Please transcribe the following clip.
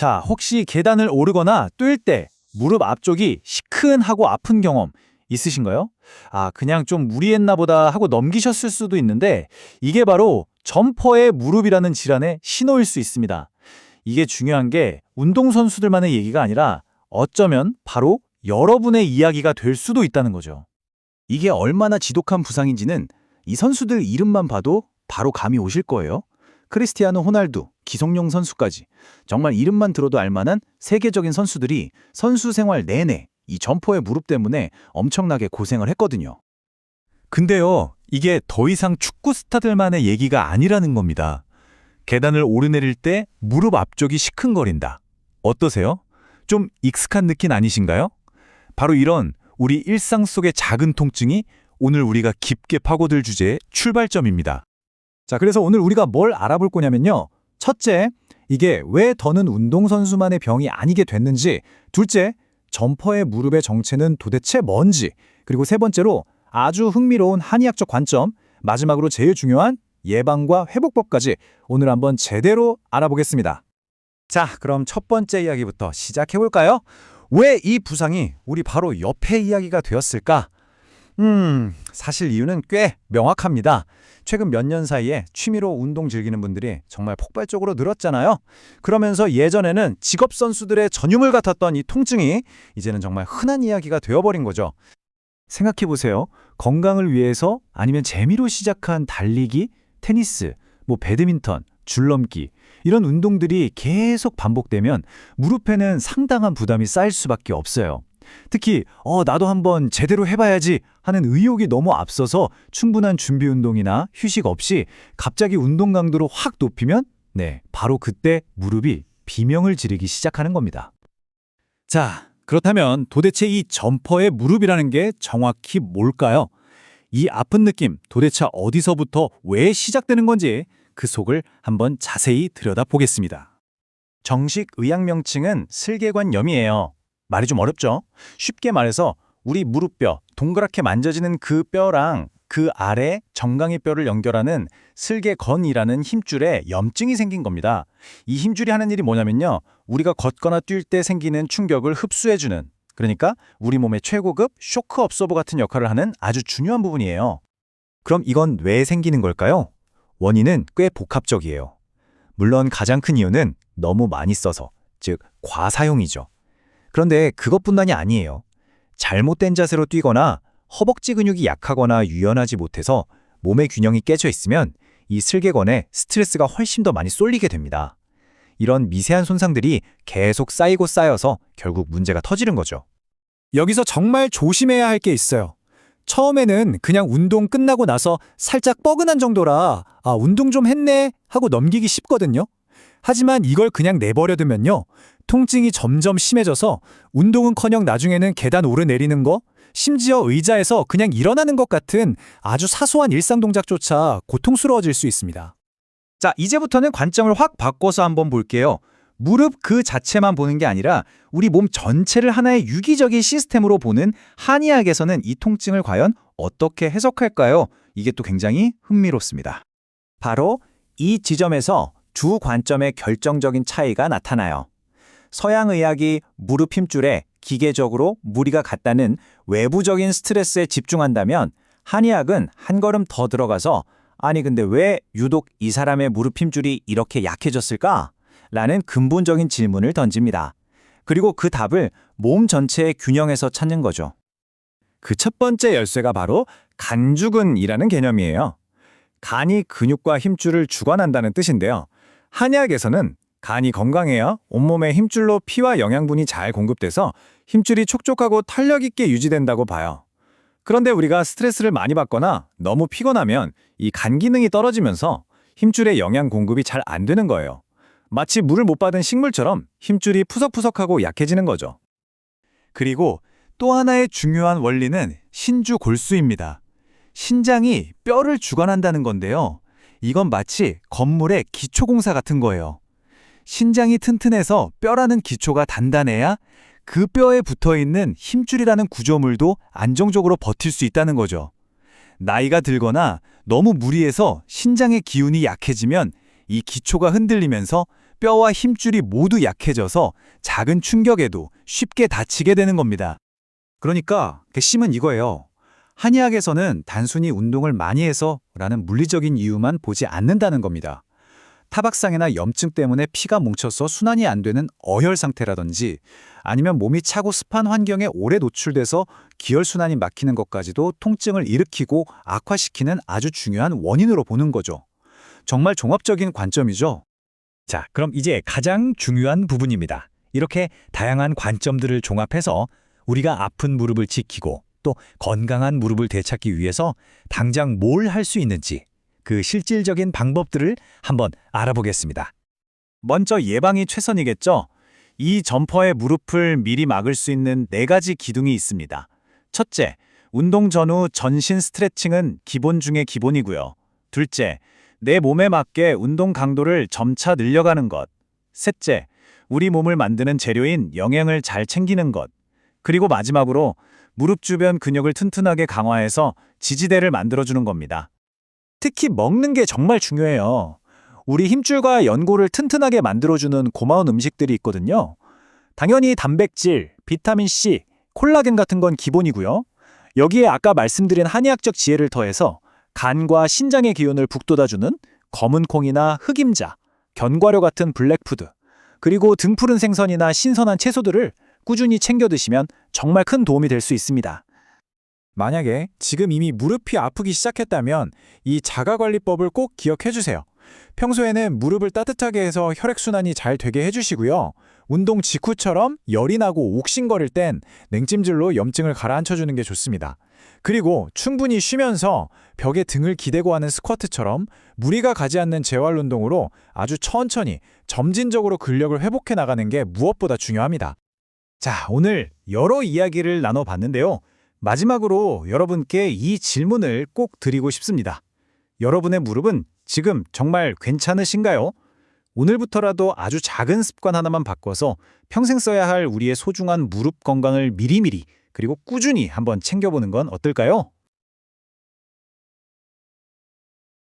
자, 혹시 계단을 오르거나 뛸 때 무릎 앞쪽이 시큰하고 아픈 경험 있으신가요? 아, 그냥 좀 무리했나 보다 하고 넘기셨을 수도 있는데 이게 바로 점퍼의 무릎이라는 질환의 신호일 수 있습니다. 이게 중요한 게 운동선수들만의 얘기가 아니라 어쩌면 바로 여러분의 이야기가 될 수도 있다는 거죠. 이게 얼마나 지독한 부상인지는 이 선수들 이름만 봐도 바로 감이 오실 거예요. 크리스티아노 호날두, 기성용 선수까지 정말 이름만 들어도 알만한 세계적인 선수들이 선수 생활 내내 이 점퍼의 무릎 때문에 엄청나게 고생을 했거든요. 근데요, 이게 더 이상 축구 스타들만의 얘기가 아니라는 겁니다. 계단을 오르내릴 때 무릎 앞쪽이 시큰거린다. 어떠세요? 좀 익숙한 느낌 아니신가요? 바로 이런 우리 일상 속의 작은 통증이 오늘 우리가 깊게 파고들 주제의 출발점입니다. 자, 그래서 오늘 우리가 뭘 알아볼 거냐면요. 첫째, 이게 왜 더는 운동선수만의 병이 아니게 됐는지, 둘째, 점퍼의 무릎의 정체는 도대체 뭔지, 그리고 세 번째로 아주 흥미로운 한의학적 관점, 마지막으로 제일 중요한 예방과 회복법까지 오늘 한번 제대로 알아보겠습니다. 자, 그럼 첫 번째 이야기부터 시작해 볼까요? 왜 이 부상이 우리 바로 옆에 이야기가 되었을까? 음, 사실 이유는 꽤 명확합니다. 최근 몇 년 사이에 취미로 운동 즐기는 분들이 정말 폭발적으로 늘었잖아요. 그러면서 예전에는 직업 선수들의 전유물 같았던 이 통증이 이제는 정말 흔한 이야기가 되어버린 거죠. 생각해 보세요. 건강을 위해서 아니면 재미로 시작한 달리기, 테니스, 뭐 배드민턴, 줄넘기 이런 운동들이 계속 반복되면 무릎에는 상당한 부담이 쌓일 수밖에 없어요. 특히 어 나도 한번 제대로 해봐야지 하는 의욕이 너무 앞서서 충분한 준비 운동이나 휴식 없이 갑자기 운동 강도를 확 높이면 네 바로 그때 무릎이 비명을 지르기 시작하는 겁니다. 자 그렇다면 도대체 이 점퍼의 무릎이라는 게 정확히 뭘까요? 이 아픈 느낌 도대체 어디서부터 왜 시작되는 건지 그 속을 한번 자세히 들여다보겠습니다. 정식 의학 명칭은 슬개관염이에요. 말이 좀 어렵죠? 쉽게 말해서 우리 무릎뼈, 동그랗게 만져지는 그 뼈랑 그 아래 정강이 뼈를 연결하는 슬개건이라는 힘줄에 염증이 생긴 겁니다. 이 힘줄이 하는 일이 뭐냐면요. 우리가 걷거나 뛸 때 생기는 충격을 흡수해주는 그러니까 우리 몸의 최고급 쇼크 업소버 같은 역할을 하는 아주 중요한 부분이에요. 그럼 이건 왜 생기는 걸까요? 원인은 꽤 복합적이에요. 물론 가장 큰 이유는 너무 많이 써서, 즉 과사용이죠. 그런데 그것뿐만이 아니에요. 잘못된 자세로 뛰거나 허벅지 근육이 약하거나 유연하지 못해서 몸의 균형이 깨져 있으면 이 슬개건에 스트레스가 훨씬 더 많이 쏠리게 됩니다. 이런 미세한 손상들이 계속 쌓이고 쌓여서 결국 문제가 터지는 거죠. 여기서 정말 조심해야 할 게 있어요. 처음에는 그냥 운동 끝나고 나서 살짝 뻐근한 정도라 아, 운동 좀 했네 하고 넘기기 쉽거든요. 하지만 이걸 그냥 내버려두면요. 통증이 점점 심해져서 운동은커녕 나중에는 계단 오르내리는 거, 심지어 의자에서 그냥 일어나는 것 같은 아주 사소한 일상 동작조차 고통스러워질 수 있습니다. 자, 이제부터는 관점을 확 바꿔서 한번 볼게요. 무릎 그 자체만 보는 게 아니라 우리 몸 전체를 하나의 유기적인 시스템으로 보는 한의학에서는 이 통증을 과연 어떻게 해석할까요? 이게 또 굉장히 흥미롭습니다. 바로 이 지점에서 두 관점의 결정적인 차이가 나타나요. 서양 의학이 무릎 힘줄에 기계적으로 무리가 갔다는 외부적인 스트레스에 집중한다면 한의학은 한 걸음 더 들어가서 아니 근데 왜 유독 이 사람의 무릎 힘줄이 이렇게 약해졌을까? 라는 근본적인 질문을 던집니다. 그리고 그 답을 몸 전체의 균형에서 찾는 거죠. 그 첫 번째 열쇠가 바로 간주근이라는 개념이에요. 간이 근육과 힘줄을 주관한다는 뜻인데요. 한의학에서는 간이 건강해야 온몸에 힘줄로 피와 영양분이 잘 공급돼서 힘줄이 촉촉하고 탄력 있게 유지된다고 봐요. 그런데 우리가 스트레스를 많이 받거나 너무 피곤하면 이 간 기능이 떨어지면서 힘줄의 영양 공급이 잘 안 되는 거예요. 마치 물을 못 받은 식물처럼 힘줄이 푸석푸석하고 약해지는 거죠. 그리고 또 하나의 중요한 원리는 신주 골수입니다. 신장이 뼈를 주관한다는 건데요. 이건 마치 건물의 기초공사 같은 거예요. 신장이 튼튼해서 뼈라는 기초가 단단해야 그 뼈에 붙어 있는 힘줄이라는 구조물도 안정적으로 버틸 수 있다는 거죠. 나이가 들거나 너무 무리해서 신장의 기운이 약해지면 이 기초가 흔들리면서 뼈와 힘줄이 모두 약해져서 작은 충격에도 쉽게 다치게 되는 겁니다. 그러니까 핵심은 이거예요. 한의학에서는 단순히 운동을 많이 해서 라는 물리적인 이유만 보지 않는다는 겁니다. 타박상이나 염증 때문에 피가 뭉쳐서 순환이 안 되는 어혈 상태라든지 아니면 몸이 차고 습한 환경에 오래 노출돼서 기혈순환이 막히는 것까지도 통증을 일으키고 악화시키는 아주 중요한 원인으로 보는 거죠. 정말 종합적인 관점이죠. 자, 그럼 이제 가장 중요한 부분입니다. 이렇게 다양한 관점들을 종합해서 우리가 아픈 무릎을 지키고 또 건강한 무릎을 되찾기 위해서 당장 뭘 할 수 있는지 그 실질적인 방법들을 한번 알아보겠습니다. 먼저 예방이 최선이겠죠. 이 점퍼의 무릎을 미리 막을 수 있는 네 가지 기둥이 있습니다. 첫째, 운동 전후 전신 스트레칭은 기본 중의 기본이고요. 둘째, 내 몸에 맞게 운동 강도를 점차 늘려가는 것. 셋째, 우리 몸을 만드는 재료인 영양을 잘 챙기는 것. 그리고 마지막으로 무릎 주변 근육을 튼튼하게 강화해서 지지대를 만들어주는 겁니다. 특히 먹는 게 정말 중요해요. 우리 힘줄과 연골을 튼튼하게 만들어주는 고마운 음식들이 있거든요. 당연히 단백질, 비타민C, 콜라겐 같은 건 기본이고요. 여기에 아까 말씀드린 한의학적 지혜를 더해서 간과 신장의 기운을 북돋아주는 검은 콩이나 흑임자, 견과류 같은 블랙푸드, 그리고 등푸른 생선이나 신선한 채소들을 꾸준히 챙겨 드시면 정말 큰 도움이 될 수 있습니다. 만약에 지금 이미 무릎이 아프기 시작했다면 이 자가관리법을 꼭 기억해 주세요. 평소에는 무릎을 따뜻하게 해서 혈액순환이 잘 되게 해주시고요. 운동 직후처럼 열이 나고 옥신거릴 땐 냉찜질로 염증을 가라앉혀 주는 게 좋습니다. 그리고 충분히 쉬면서 벽에 등을 기대고 하는 스쿼트처럼 무리가 가지 않는 재활 운동으로 아주 천천히 점진적으로 근력을 회복해 나가는 게 무엇보다 중요합니다. 자, 오늘 여러 이야기를 나눠봤는데요. 마지막으로 여러분께 이 질문을 꼭 드리고 싶습니다. 여러분의 무릎은 지금 정말 괜찮으신가요? 오늘부터라도 아주 작은 습관 하나만 바꿔서 평생 써야 할 우리의 소중한 무릎 건강을 미리미리 그리고 꾸준히 한번 챙겨보는 건 어떨까요?